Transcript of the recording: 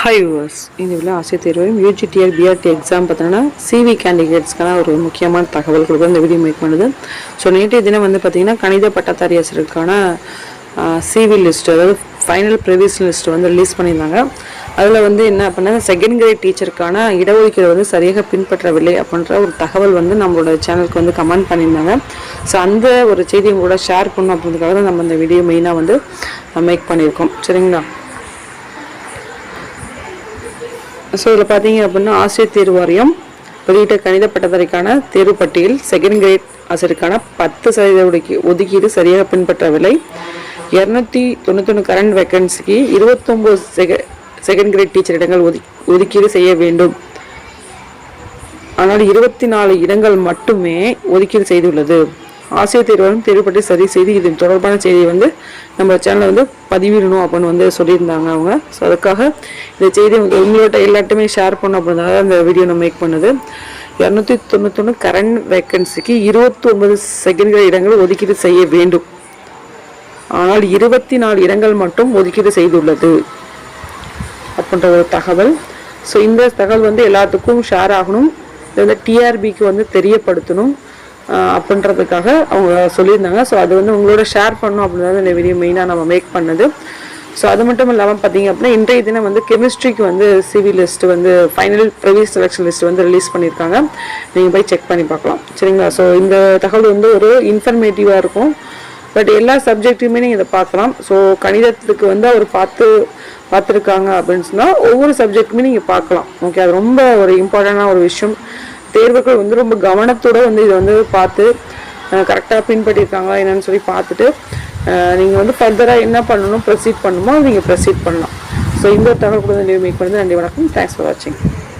High viewers இந்த விழா ஆசிரியர் தேர்வையும் யூஜிடிஆர் பிஆர்டி எக்ஸாம் பார்த்தீங்கன்னா சிவி கேண்டிடேட்ஸ்க்கான ஒரு முக்கியமான தகவல் கொடுக்க இந்த வீடியோ மேக் பண்ணுது. ஸோ நேற்றைய தினம் வந்து பார்த்தீங்கன்னா கணித பட்டதாரி ஆசிரியருக்கான சிவி லிஸ்ட் அதாவது ஃபைனல் ப்ரிவியஸ் லிஸ்ட் வந்து ரிலீஸ் பண்ணியிருந்தாங்க. அதில் வந்து என்ன அப்படின்னா செகண்ட் கிரேட் டீச்சருக்கான இடஒதுக்கீடு வந்து சரியாக பின்பற்றவில்லை அப்படின்ற ஒரு தகவல் வந்து நம்மளோட சேனலுக்கு வந்து கமெண்ட் பண்ணியிருந்தாங்க. ஸோ அந்த ஒரு செய்தியை கூட ஷேர் பண்ணணும் அப்படின்றதுக்காக தான் நம்ம இந்த வீடியோ மெயினாக வந்து மேக் பண்ணியிருக்கோம். சரிங்களா? ஸோ இதில் பார்த்தீங்க அப்படின்னா ஆசிரியர் தேர்வு வாரியம் வெளியிட்ட கணித பட்டதாரிக்கான தேர்வு பட்டியல் செகண்ட் கிரேட் ஆசிரியருக்கான பத்து சதவீத ஒதுக்கி- ஒதுக்கீடு சரியாக பின்பற்றவில்லை. இரநூத்தி தொண்ணூத்தொன்று கரண்ட் வேக்கன்சிக்கு இருபத்தொம்போது செக செகண்ட் கிரேட் டீச்சர் இடங்கள் ஒதுக்கி ஒதுக்கீடு செய்ய வேண்டும். ஆனால் இருபத்தி நாலு இடங்கள் மட்டுமே ஒதுக்கீடு செய்துள்ளது. ஆசிய தேர்வாளரும் தேர்வுப்பட்டு சரி செய்து இது தொடர்பான செய்தியை வந்து நம்ம சேனலில் வந்து பதிவிடணும் அப்படின்னு வந்து சொல்லியிருந்தாங்க அவங்க. ஸோ அதுக்காக இந்த செய்தி வந்து உங்களோட எல்லாத்தையுமே ஷேர் பண்ணணும் அப்படின்றத அந்த வீடியோ நம்ம மேக் பண்ணுது. இரநூத்தி தொண்ணூத்தொன்று கரண்ட் வேக்கன்சிக்கு இருபத்தி ஒன்பது செகண்ட் இடங்கள் ஒதுக்கீடு செய்ய வேண்டும். ஆனால் இருபத்தி நாலு இடங்கள் மட்டும் ஒதுக்கீடு செய்துள்ளது அப்படின்ற ஒரு தகவல். ஸோ இந்த தகவல் வந்து எல்லாத்துக்கும் ஷேர் ஆகணும். இது வந்து டிஆர்பிக்கு வந்து தெரியப்படுத்தணும். அப்படின்றதுக்காக அவங்க சொல்லியிருந்தாங்க. ஸோ அது வந்து உங்களோட ஷேர் பண்ணணும் அப்படின்றது இந்த வீடியோ மெயினாக நம்ம மேக் பண்ணது. ஸோ அது மட்டும் இல்லாமல் பார்த்தீங்க அப்படின்னா இன்றைய தினம் வந்து கெமிஸ்ட்ரிக்கு வந்து சிவி லிஸ்ட் வந்து ஃபைனல் ப்ரிவியஸ் செலெக்ஷன் லிஸ்ட் வந்து ரிலீஸ் பண்ணியிருக்காங்க. நீங்கள் போய் செக் பண்ணி பார்க்கலாம். சரிங்களா? ஸோ இந்த தகவல் வந்து ஒரு இன்ஃபர்மேட்டிவாக இருக்கும். பட் எல்லா சப்ஜெக்ட்டுமே நீங்கள் இதை பார்க்கலாம். ஸோ கணிதத்துக்கு வந்து அவர் பார்த்து பார்த்துருக்காங்க அப்படின்னு சொன்னால் ஒவ்வொரு சப்ஜெக்ட்டுமே நீங்கள் பார்க்கலாம். ஓகே அது ரொம்ப ஒரு இம்பார்ட்டண்டான ஒரு விஷயம். தேர்வுகள் வந்து ரொம்ப கவனத்தோட வந்து இதை வந்து பார்த்து கரெக்டாக பின்பற்றிருக்காங்களா என்னன்னு சொல்லி பார்த்துட்டு நீங்கள் வந்து ஃபர்தராக என்ன பண்ணணும் ப்ரொசீட் பண்ணணுமோ நீங்கள் ப்ரொசீட் பண்ணலாம். ஸோ இந்த ஒரு தகவல் கூட மேக் பண்ணுறது நன்றி வணக்கம். தேங்க்ஸ் ஃபார் வாட்சிங்